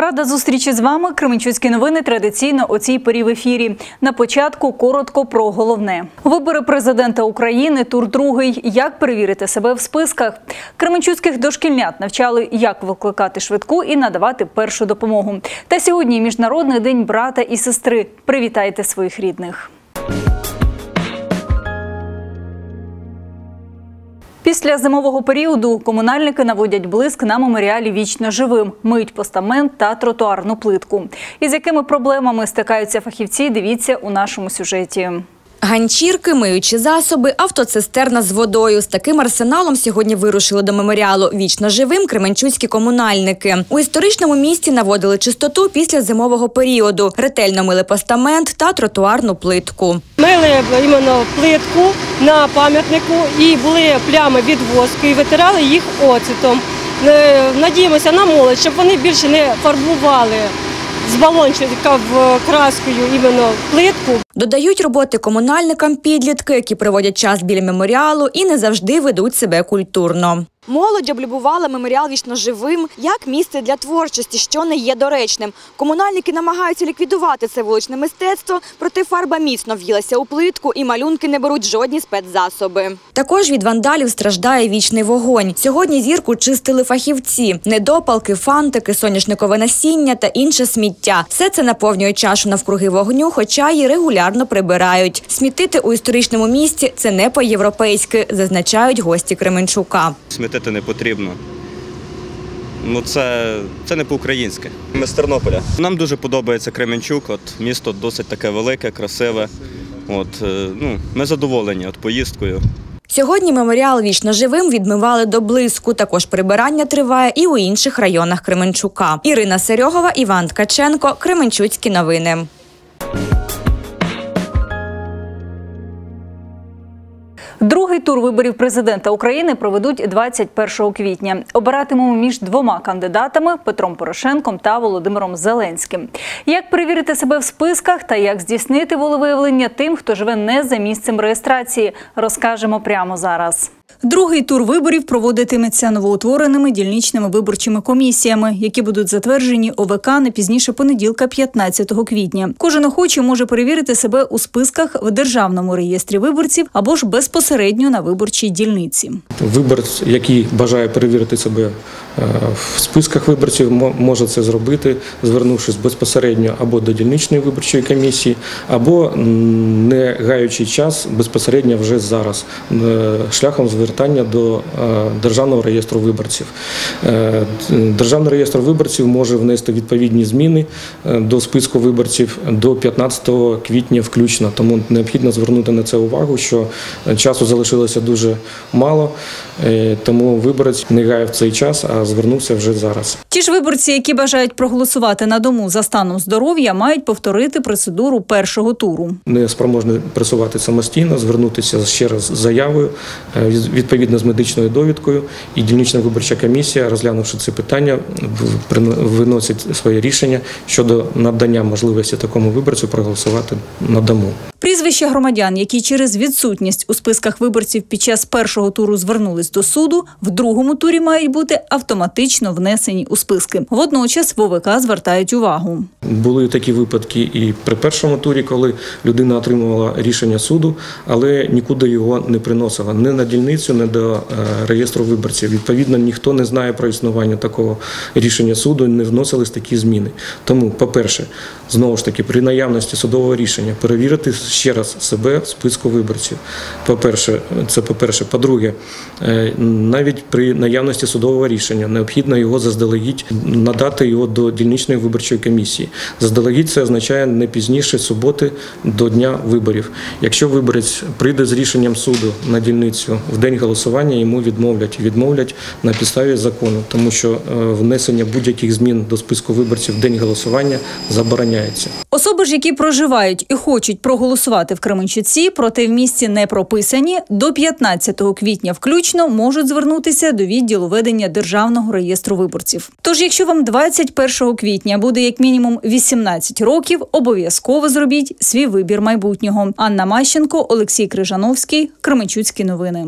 Рада зустрічі з вами. Кременчуцькі новини традиційно о цій порі в ефірі. На початку коротко про головне. Вибори президента України, тур другий. Як перевірити себе в списках? Кременчуцьких дошкільнят навчали, як викликати швидку і надавати першу допомогу. Та сьогодні міжнародний день брата і сестри. Привітайте своїх рідних. Після зимового періоду комунальники наводять блиск на меморіалі вічно живим, миють постамент та тротуарну плитку. Із якими проблемами стикаються фахівці, дивіться у нашому сюжеті. Ганчірки, миючі засоби, автоцистерна з водою. З таким арсеналом сьогодні вирушили до меморіалу вічно живим кременчуцькі комунальники. У історичному місті наводили чистоту після зимового періоду, ретельно мили постамент та тротуарну плитку. Мили іменно плитку на пам'ятнику і були плями від воску і витирали їх оцетом. Е, Надіємося на молодь, щоб вони більше не фарбували з балончика в краскою іменно плитку. Додають роботи комунальникам підлітки, які проводять час біля меморіалу і не завжди ведуть себе культурно. Молодь облюбувала меморіал вічно живим як місце для творчості, що не є доречним. Комунальники намагаються ліквідувати це вуличне мистецтво, проте фарба міцно в'їлася у плитку і малюнки не беруть жодні спецзасоби. Також від вандалів страждає вічний вогонь. Сьогодні зірку чистили фахівці: недопалки, фантики, соняшникове насіння та інше сміття. Все це наповнює чашу навкруги вогню, хоча її регулярно прибирають. Смітити у історичному місті це не по-європейськи, зазначають гості Кременчука. Смітити не потрібно. Ну, це, це не по-українськи. Ми з Тернополя. Нам дуже подобається Кременчук. От місто досить таке велике, красиве. От, е, ну, ми задоволені от поїздкою. Сьогодні меморіал вічно живим відмивали до блиску. Також прибирання триває і у інших районах Кременчука. Ірина Серьогова, Іван Ткаченко, Кременчуцькі новини. Другий тур виборів президента України проведуть 21 квітня. Обиратимемо між двома кандидатами Петром Порошенком та Володимиром Зеленським. Як перевірити себе в списках та як здійснити волевиявлення тим, хто живе не за місцем реєстрації, розкажемо прямо зараз. Другий тур виборів проводитиметься новоутвореними дільничними виборчими комісіями, які будуть затверджені ОВК не пізніше понеділка, 15 квітня. Кожен охочий може перевірити себе у списках в державному реєстрі виборців або ж безпосередньо на виборчій дільниці. Виборець, який бажає перевірити себе е, в списках виборців, може це зробити, звернувшись безпосередньо або до дільничної виборчої комісії, або не гаючи час безпосередньо вже зараз е, шляхом звертання до е, державного реєстру виборців. Е, Державний реєстр виборців може внести відповідні зміни е, до списку виборців до 15 квітня включно. Тому необхідно звернути на це увагу, що часу залишилося дуже мало, тому виборець не гаяв цей час, а звернувся вже зараз. Ті ж виборці, які бажають проголосувати на дому за станом здоров'я, мають повторити процедуру першого туру. Не спроможний пресувати самостійно, звернутися ще раз з заявою е, відповідно з медичною довідкою, і дільнична виборча комісія, розглянувши це питання, виносить своє рішення щодо надання можливості такому виборцю проголосувати на дому. Прізвища громадян, які через відсутність у списках виборців під час першого туру звернулись до суду, в другому турі мають бути автоматично внесені у списки. Водночас в ОВК звертають увагу. Були такі випадки і при першому турі, коли людина отримувала рішення суду, але нікуди його не приносила не на дільницю, не до е, реєстру виборців. Відповідно, ніхто не знає про існування такого рішення суду, не вносились такі зміни. Тому, по-перше, знову ж таки, при наявності судового рішення перевірити ще раз себе в списку виборців. По-перше, це по-перше. По-друге, е, навіть при наявності судового рішення необхідно його заздалегідь надати його до дільничної виборчої комісії. Заздалегідь це означає не пізніше суботи до дня виборів. Якщо виборець прийде з рішенням суду на дільницю в день голосування, йому відмовлять. Відмовлять на підставі закону, тому що е, внесення будь-яких змін до списку виборців в день голосування забороняється. Особи ж, які проживають і хочуть проголосувати в Кременчуці, проте в місті не прописані, до 15 квітня включно можуть звернутися до відділу ведення державного реєстру виборців. Тож, якщо вам 21 квітня буде як мінімум 18 років, обов'язково зробіть свій вибір майбутнього. Анна Мащенко, Олексій Крижановський, Кременчуцькі новини.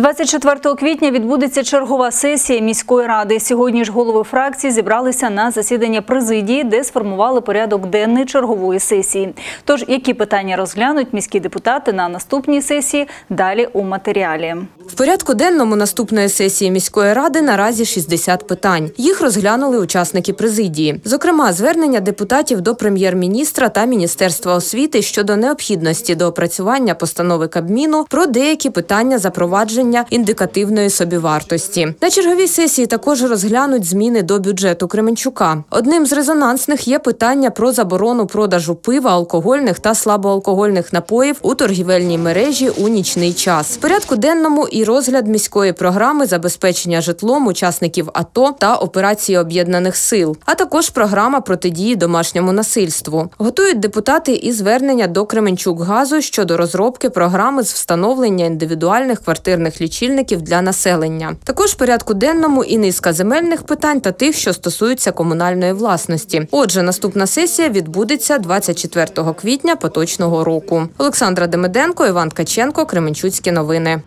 24 квітня відбудеться чергова сесія міської ради. Сьогодні ж голови фракцій зібралися на засідання президії, де сформували порядок денний чергової сесії. Тож, які питання розглянуть міські депутати на наступній сесії, далі у матеріалі. В порядку денному наступної сесії міської ради наразі 60 питань. Їх розглянули учасники президії. Зокрема, звернення депутатів до прем'єр-міністра та міністерства освіти щодо необхідності доопрацювання постанови Кабміну про деякі питання запровадження індикативної собівартості. На черговій сесії також розглянуть зміни до бюджету Кременчука. Одним з резонансних є питання про заборону продажу пива, алкогольних та слабоалкогольних напоїв у торгівельній мережі у нічний час. В порядку денному і розгляд міської програми забезпечення житлом учасників АТО та операції об'єднаних сил, а також програма протидії домашньому насильству. Готують депутати і звернення до Кременчук-Газу щодо розробки програми з встановлення індивідуальних квартирних лічильників для населення. Також в порядку денному і низка земельних питань та тих, що стосуються комунальної власності. Отже, наступна сесія відбудеться 24 квітня поточного року. Олександра Демиденко, Іван Ткаченко, Кременчуцькі новини.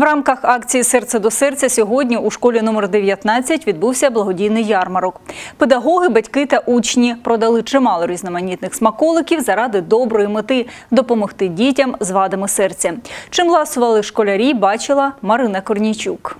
В рамках акції Серце до серця сьогодні у школі номер 19 відбувся благодійний ярмарок. Педагоги, батьки та учні продали чимало різноманітних смаколиків заради доброї мети допомогти дітям з вадами серця. Чим ласували школярі, бачила Марина Корнійчук.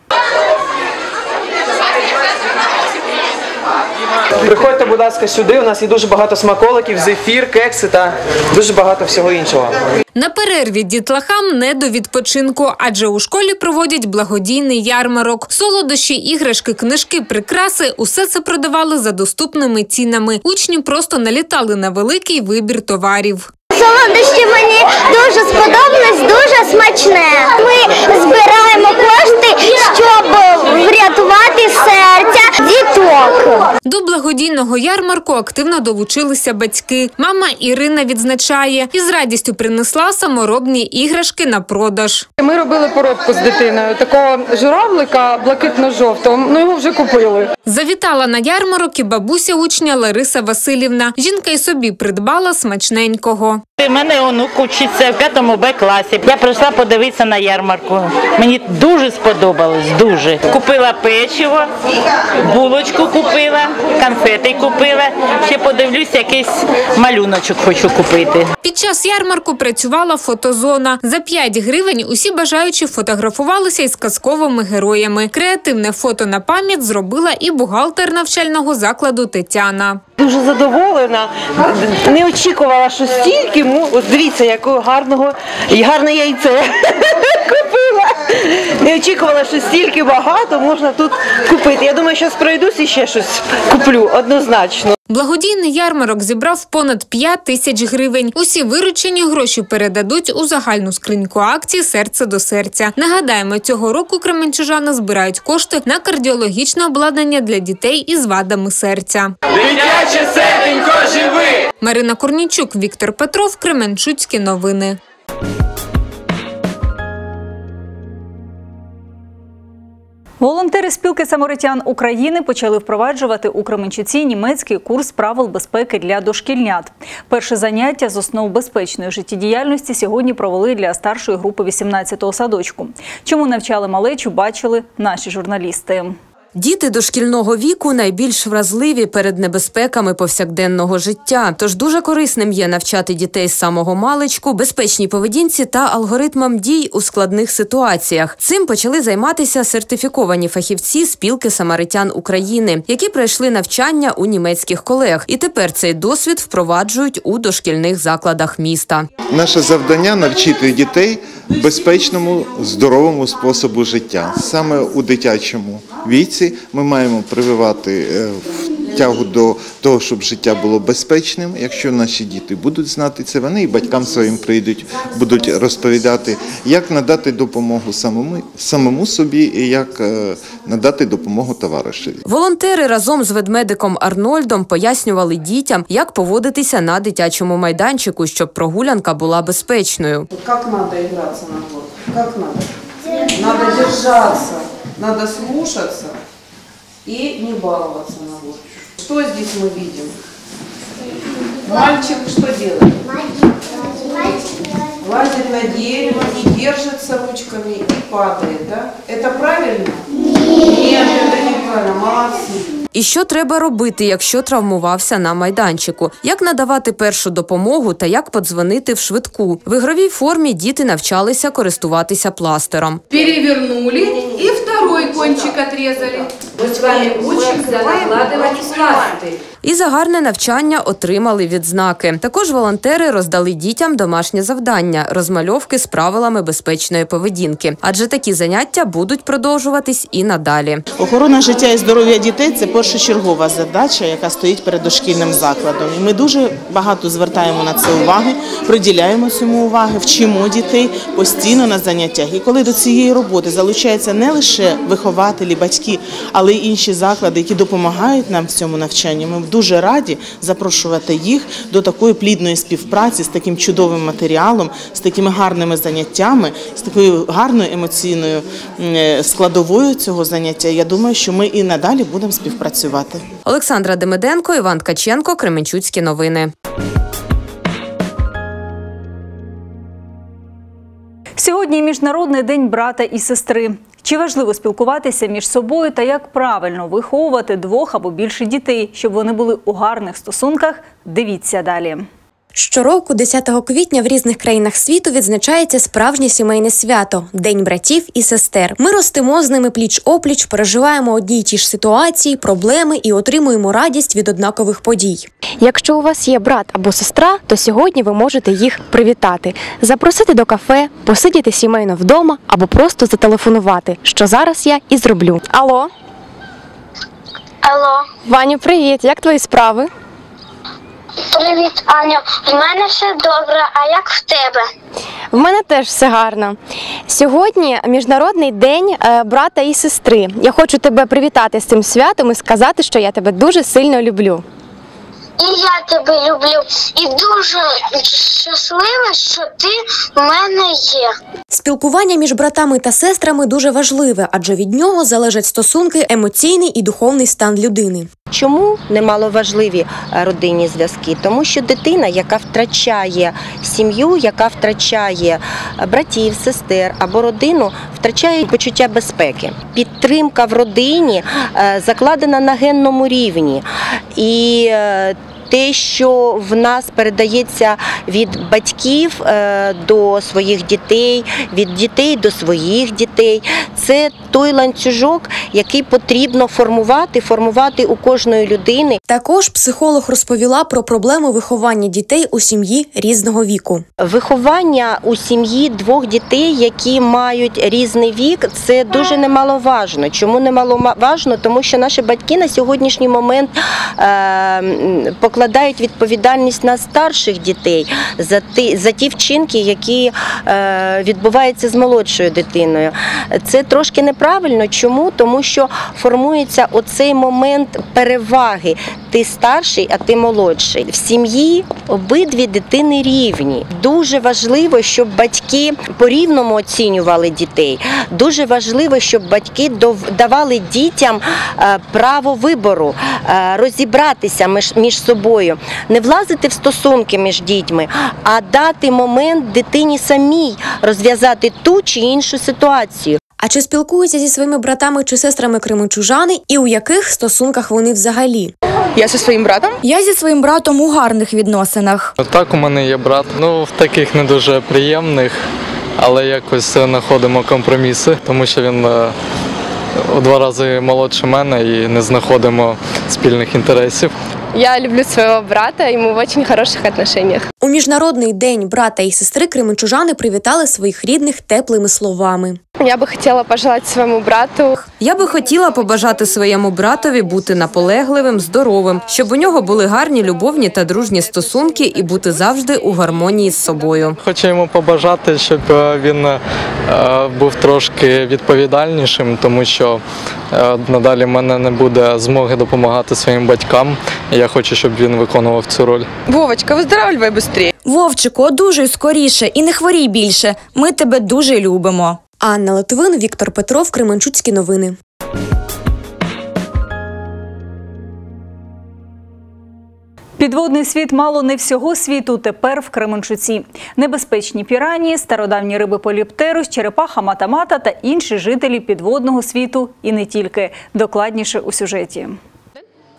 Приходьте, будь ласка, сюди. У нас є дуже багато смаколиків, зефір, кекси та дуже багато всього іншого. На перерві дітлахам не до відпочинку, адже у школі проводять благодійний ярмарок. Солодощі, іграшки, книжки, прикраси усе це продавали за доступними цінами. Учні просто налітали на великий вибір товарів. Солодощі мені дуже сподобалось, дуже смачне. Ми збираємо кошти, щоб врятувати серця діток. До благодійного ярмарку активно долучилися батьки. Мама Ірина відзначає і з радістю принесла саморобні іграшки на продаж. Ми робили поробку з дитиною такого журавлика блакитно-жовтого. Ну його вже купили. Завітала на ярмарок і бабуся учня Лариса Васильівна. Жінка й собі придбала смачненького. У мене онук учиться в п'ятому Б класі. Я прийшла подивитися на ярмарку. Мені дуже сподобалось, дуже. Купила печиво, булочку купила, конфети купила. Ще подивлюсь, якийсь малюночок хочу купити. Під час ярмарку працювала фотозона. За 5 гривень усі бажаючі фотографувалися із казковими героями. Креативне фото на пам'ять зробила і бухгалтер навчального закладу Тетяна. Дуже задоволена. Не очікувала, що стільки. От дивіться, якого гарного і гарне яйце купила. Не очікувала, що стільки багато можна тут купити. Я думаю, що пройдусь і ще щось куплю однозначно. Благодійний ярмарок зібрав понад 5 тисяч гривень. Усі виручені гроші передадуть у загальну скриньку акції Серце до серця. Нагадаємо, цього року кременчужани збирають кошти на кардіологічне обладнання для дітей із вадами серця. Дитяче серденько живи! Марина Корнічук, Віктор Петров, Кременчуцькі новини. Волонтери спілки самаритян України почали впроваджувати у Кременчуці німецький курс правил безпеки для дошкільнят. Перше заняття з основ безпечної життєдіяльності сьогодні провели для старшої групи 18-го садочку. Чому навчали малечу, бачили наші журналісти. Діти дошкільного віку найбільш вразливі перед небезпеками повсякденного життя. Тож дуже корисним є навчати дітей з самого маличку, безпечній поведінці та алгоритмам дій у складних ситуаціях. Цим почали займатися сертифіковані фахівці спілки самаритян України, які пройшли навчання у німецьких колег, і тепер цей досвід впроваджують у дошкільних закладах міста. Наше завдання навчити дітей безпечному, здоровому способу життя. Саме у дитячому віці ми маємо прививати е, тягу до того, щоб життя було безпечним. Якщо наші діти будуть знати це, вони і батькам своїм прийдуть, будуть розповідати, як надати допомогу самому, самому собі і як е, надати допомогу товаришеві. Волонтери разом з ведмедиком Арнольдом пояснювали дітям, як поводитися на дитячому майданчику, щоб прогулянка була безпечною. Как надо играться на год? Как надо? Надо держаться, надо слушаться и не баловаться на год. Что здесь мы видим? Мальчик что делает? лазит на дерево, не держится ручками и падает, да? Это правильно? Нет, это неправильно. Молодцы. І що треба робити, якщо травмувався на майданчику? Як надавати першу допомогу та як подзвонити в швидку? В ігровій формі діти навчалися користуватися пластером. Перевернули и второй кончик отрезали. Мы с вами учимся накладывать пластырь. І за гарне навчання отримали відзнаки. Також волонтери роздали дітям домашнє завдання розмальовки з правилами безпечної поведінки, адже такі заняття будуть продовжуватись і надалі. Охорона життя і здоров'я дітей це першочергова задача, яка стоїть перед дошкільним закладом. Ми дуже багато звертаємо на це уваги, приділяємо цьому уваги, вчимо дітей постійно на заняттях. І коли до цієї роботи залучаються не лише вихователі, батьки, але й інші заклади, які допомагають нам в цьому навчанні, ми дуже раді запрошувати їх до такої плідної співпраці з таким чудовим матеріалом, з такими гарними заняттями, з такою гарною емоційною е, складовою цього заняття. Я думаю, що ми і надалі будемо співпрацювати. Олександра Демиденко, Іван Ткаченко, Кременчуцькі новини. Сьогодні міжнародний день брата і сестри. Чи важливо спілкуватися між собою та як правильно виховувати двох або більше дітей, щоб вони були у гарних стосунках? Дивіться далі. Щороку, 10 квітня, в різних країнах світу відзначається справжнє сімейне свято День братів і сестер. Ми ростемо з ними пліч опліч, переживаємо одні й ті ж ситуації, проблеми і отримуємо радість від однакових подій. Якщо у вас є брат або сестра, то сьогодні ви можете їх привітати, запросити до кафе, посидіти сімейно вдома або просто зателефонувати, що зараз я і зроблю. Алло, Алло, Ваню, привіт! Як твої справи? Привіт, Аню. В мене все добре, а як в тебе? В мене теж все гарно. Сьогодні міжнародний день е, брата і сестри. Я хочу тебе привітати з цим святом і сказати, що я тебе дуже сильно люблю. І я тебе люблю. І дуже щаслива, що ти в мене є. Спілкування між братами та сестрами дуже важливе, адже від нього залежать стосунки, емоційний і духовний стан людини. Чому немаловажливі е, родинні зв'язки? Тому що дитина, яка втрачає сім'ю, яка втрачає е, братів, сестер або родину, втрачає почуття безпеки. Підтримка в родині е, закладена на генному рівні. І те, що в нас передається від батьків е, до своїх дітей, від дітей до своїх дітей, це той ланцюжок, який потрібно формувати, формувати у кожної людини. Також психолог розповіла про проблеми виховання дітей у сім'ї різного віку. Виховання у сім'ї двох дітей, які мають різний вік, це дуже немаловажно. Чому немаловажно? Тому що наші батьки на сьогоднішній момент е, м, покладають відповідальність на старших дітей за ті, за ті вчинки, які е, відбуваються з молодшою дитиною. Це трошки неправильно. Чому? Тому що формується оцей момент переваги. Ти старший, а ти молодший. В сім'ї обидві дитини рівні. Дуже важливо, щоб батьки по-рівному оцінювали дітей. Дуже важливо, щоб батьки давали дітям е, право вибору, е, розібратися між собою, не влазити в стосунки між дітьми, а дати момент дитині самій розв'язати ту чи іншу ситуацію. А чи спілкуються зі своїми братами чи сестрами кременчужани і у яких стосунках вони взагалі? Я зі своїм братом? Я зі своїм братом у гарних відносинах. Так, у мене є брат. Ну, в таких не дуже приємних, але якось е, знаходимо компроміси, тому що він е, у два рази молодше мене і не знаходимо спільних інтересів. Я люблю своего брата, и мы в очень хороших отношениях. У міжнародний день брата і сестри кременчужани привітали своїх рідних теплими словами. Я бы хотела пожелать своему брату Я би хотіла побажати своєму братові бути наполегливим, здоровим, щоб у нього були гарні любовні та дружні стосунки і бути завжди у гармонії з собою. Хочу йому побажати, щоб е, він е, був трошки відповідальнішим, тому що е, надалі в мене не буде змоги допомагати своїм батькам. І я хочу, щоб він виконував цю роль. Вовочка, выздоравливай быстрее. Вовчику, одужуй скоріше і не хворій більше. Ми тебе дуже любимо. Анна Литвин, Віктор Петров, Кременчуцькі новини. Підводний світ мало не всього світу тепер в Кременчуці. Небезпечні піранії, стародавні риби поліптерус, черепаха матамата та інші жителі підводного світу і не тільки. Докладніше у сюжеті.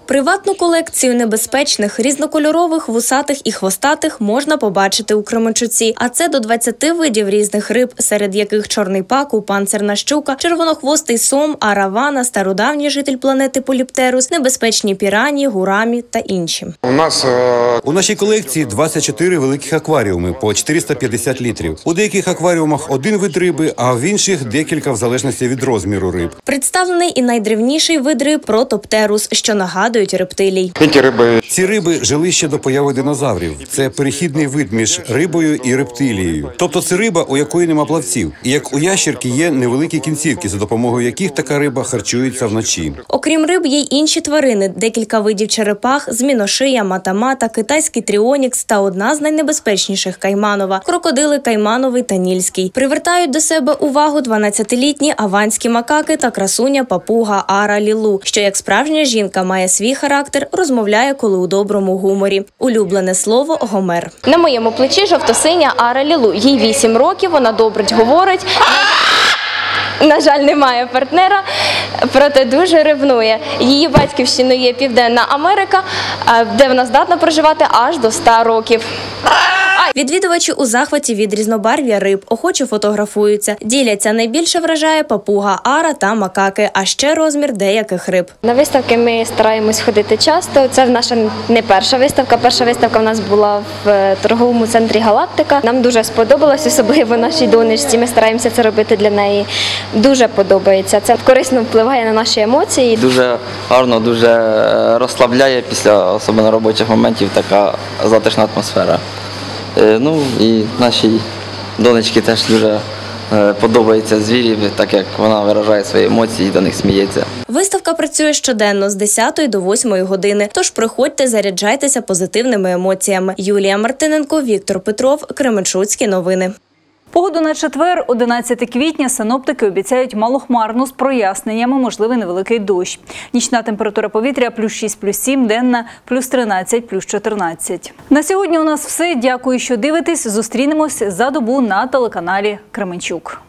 Приватну колекцію небезпечних, різнокольорових, вусатих і хвостатих можна побачити у Кременчуці. А це до 20 видів різних риб, серед яких чорний паку, панцирна щука, червонохвостий сом, аравана, стародавній житель планети Поліптерус, небезпечні пірані, гурамі та інші. У нас е, у нашій колекції 24 великих акваріуми по 450 літрів. У деяких акваріумах один вид риби, а в інших декілька в залежності від розміру риб. Представлений і найдревніший вид риб протоптерус, що нагадують рептилій. Ці риби ці риби жили ще до появи динозаврів. Це перехідний вид між рибою і рептилією. Тобто це риба, у якої нема плавців. І як у ящерки є невеликі кінцівки, за допомогою яких така риба харчується вночі. Окрім риб, є й інші тварини: декілька видів черепах, зміношия, матамата, китайський тріонікс та одна з найнебезпечніших кайманова крокодили каймановий та нільський. Привертають до себе увагу 12-літні аванські макаки та красуня папуга Ара Лілу, що як справжня жінка має свій характер, розмовляє, коли у доброму гуморі. Улюблене слово гомер. На моєму плечі жовто-синя Ара Лілу. Їй 8 років, вона добре говорить. На жаль, немає партнера, проте дуже ревнує. Її батьківщиною є Південна Америка, де вона здатна проживати аж до 100 років. Відвідувачі у захваті від різнобарв'я риб охоче фотографуються. Діляться найбільше вражає папуга, ара та макаки, а ще розмір деяких риб. На виставки ми стараємось ходити часто. Це наша не перша виставка. Перша виставка в нас була в е, торговому центрі Галактика. Нам дуже сподобалось, особливо нашій донечці. Ми стараємося це робити для неї. Дуже подобається. Це корисно впливає на наші емоції. Дуже гарно, дуже е, розслабляє після особливо робочих моментів така затишна атмосфера. Е, Ну і нашій донечці теж дуже подобаються подобається звірі, так як вона виражає свої емоції і до них сміється. Виставка працює щоденно з 10 до 8 години. Тож приходьте, заряджайтеся позитивними емоціями. Юлія Мартиненко, Віктор Петров, Кременчуцькі новини. Погоду на четвер, 11 квітня, синоптики обіцяють малохмарну з проясненнями, можливий невеликий дощ. Нічна температура повітря плюс 6, плюс 7, денна плюс 13, плюс 14. На сьогодні у нас все. Дякую, що дивитесь. Зустрінемось за добу на телеканалі Кременчук.